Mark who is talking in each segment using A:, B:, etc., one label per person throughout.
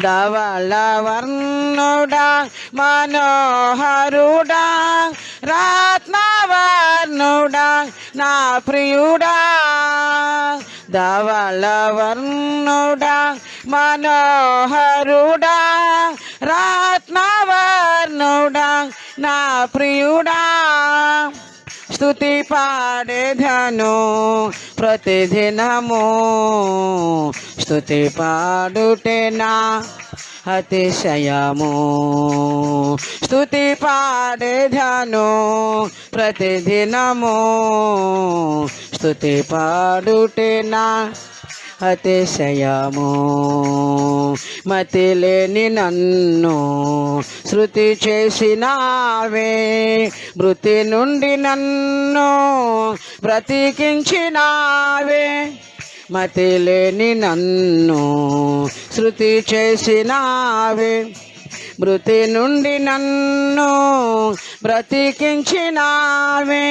A: ధవళవర్ణుడా మనోహరుడా రత్నవర్ణుడా నా ప్రియుడా. ధవళవర్ణుడా మనోహరుడా రత్నవర్ణుడా నా ప్రియుడా. స్తుతి పాడేధను ప్రతిదినము స్తుతి పాడుటేనా అతిశయము. స్తుతి పాడేధను ప్రతిదినము స్తుతి పాడుటేనా అతిశయము మతిలేని నన్ను శృతి చేసినావే. మృతి నుండి నన్ను బ్రతికించినావే మతిలేని నన్ను శృతి చేసినావే. మృతి నుండి నన్ను బ్రతికించినావే.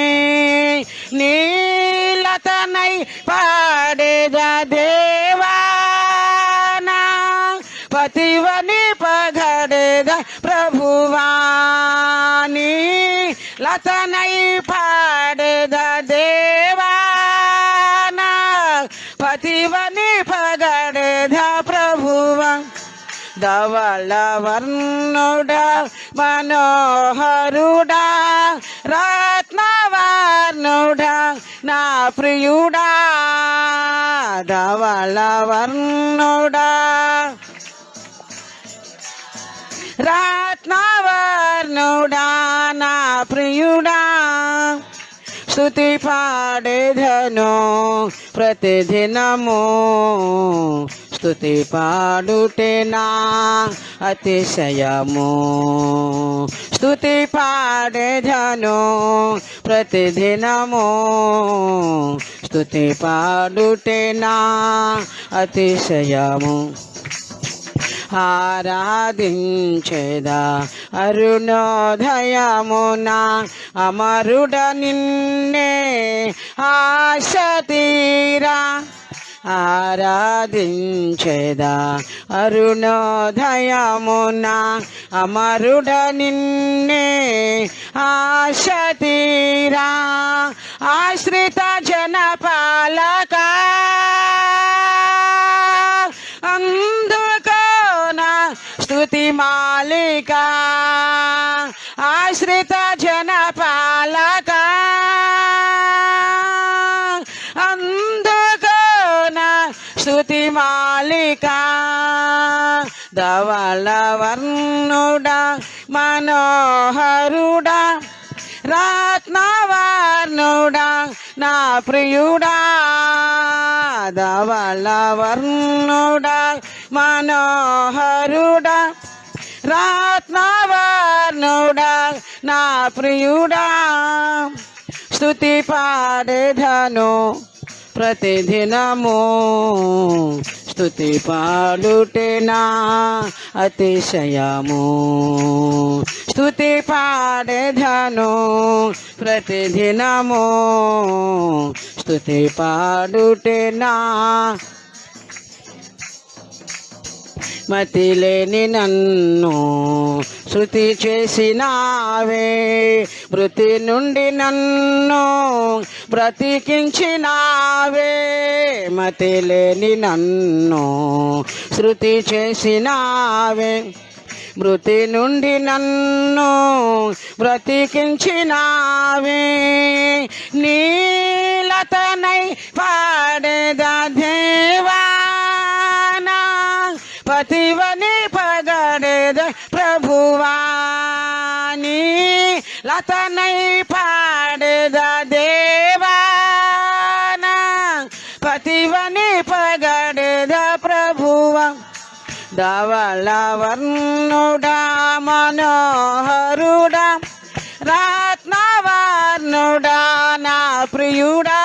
A: నీలతనై పాడేద దేవానా పతివని పగడేద ప్రభువాని లతనై పాడేద దేవానా పతివని పగడేదా ధవళ వర్ణుడా మనోహరుడా రత్నవర్ణుడా నా ప్రియుడా. ధవళ వర్ణుడా రత్నవర్ణుడా నా ప్రియుడా. స్తుతి పాడేధను ప్రతిదినము. స్థుతి పాడుటేనా అతిశయము. స్తుతి పాడేధను ప్రతిదినము. స్థుతి పాడుటేనా అతిశయము. ఆరాధించేదా. అరుణోదయమున అమరుడ నిన్నే ఆశతీరా. ఆరాధించేదా. అరుణోదయమున అమరుడ నిన్నే ఆశతీరా. ఆశ్రిత జనపాల స్తుతి మాలిక ఆశ్రిత జన పాలక అందుకోన స్తుతి మాలిక ధవళ వర్ణుడా మనోహరుడా రత్నవర్ణుడా నా ప్రియుడా. ధవళ వర్ణుడా మనోహరుడా రత్నవర్ణుడా నా ప్రియుడా. స్తుతి పాడేధను ప్రతిదినము స్థుతి పాడుటేనా అతిశయము. స్తుతి పాడేధను ప్రతిదినము స్థుతి పాడుటేనా మతిలేని నన్ను శృతి చేసినావే. మృతి నుండి నన్ను బ్రతికించినావే. మతిలేని నన్ను శృతి చేసినావే. మృతి నుండి నన్ను బ్రతికించినావే. నీలతనై పాడేదా లతనై పాడద దేవానా? పతివని పగడేద ప్రభువా? ధవళ మనోహరుడా రత్నవర్ణుడా నా ప్రియుడా.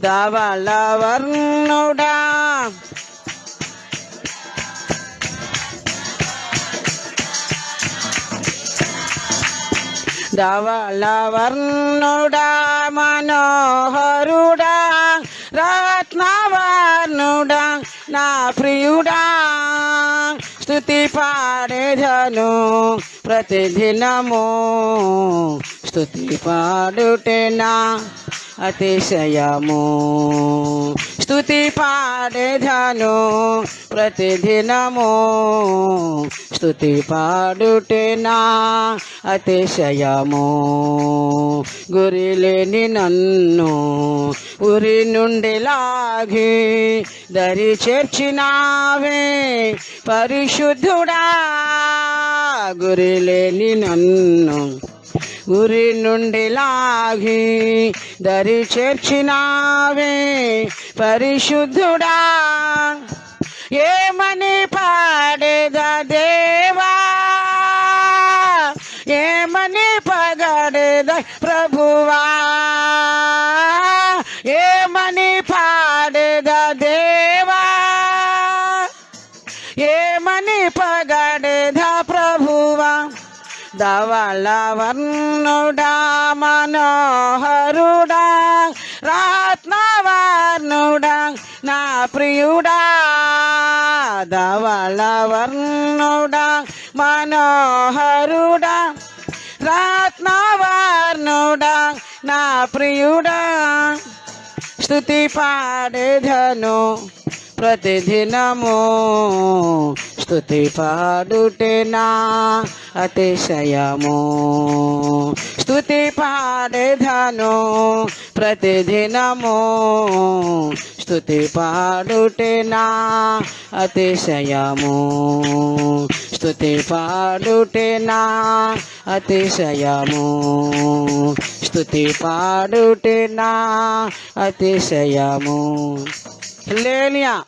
A: ధవళ వర్ణుడా వర్ణుడా మనోహరుడా రత్నవర్ణుడా నా ప్రియుడా. స్థుతి పాడేదను ప్రతిదినము స్థుతి పాడుటేనా? అతిశయము. స్థుతి పాడేదను ప్రతిదినము. స్థుతి పాడుటేనా అతిశయము. గురి లేని నన్ను ఉరి నుండి లాగి దరి చేర్చినావే పరిశుద్ధుడా. గురి లేని నన్ను ఉరి నుండి లాగి దరి చేర్చినావే పరిశుద్ధుడా. ఏమని పాడేదా దేవా? ఏమని పగడేదా ప్రభువా? ఏమని ధవళవర్ణుడా మనోహరుడా రత్నవర్ణుడా నా ప్రియుడా. ధవళవర్ణుడా మనోహరుడా రత్నవర్ణుడా నా ప్రియుడా. స్థుతి పాడేధను ప్రతిదినము. స్థుతి పాడుటేనా? అతిశయము. స్థుతి పాడేధను ప్రతిదినము. స్థుతి పాడుటేనా? అతిశయము. స్థుతి పాడుటేనా? అతిశయము. స్థుతి పాడుటేనా? అతిశయము. లేనియా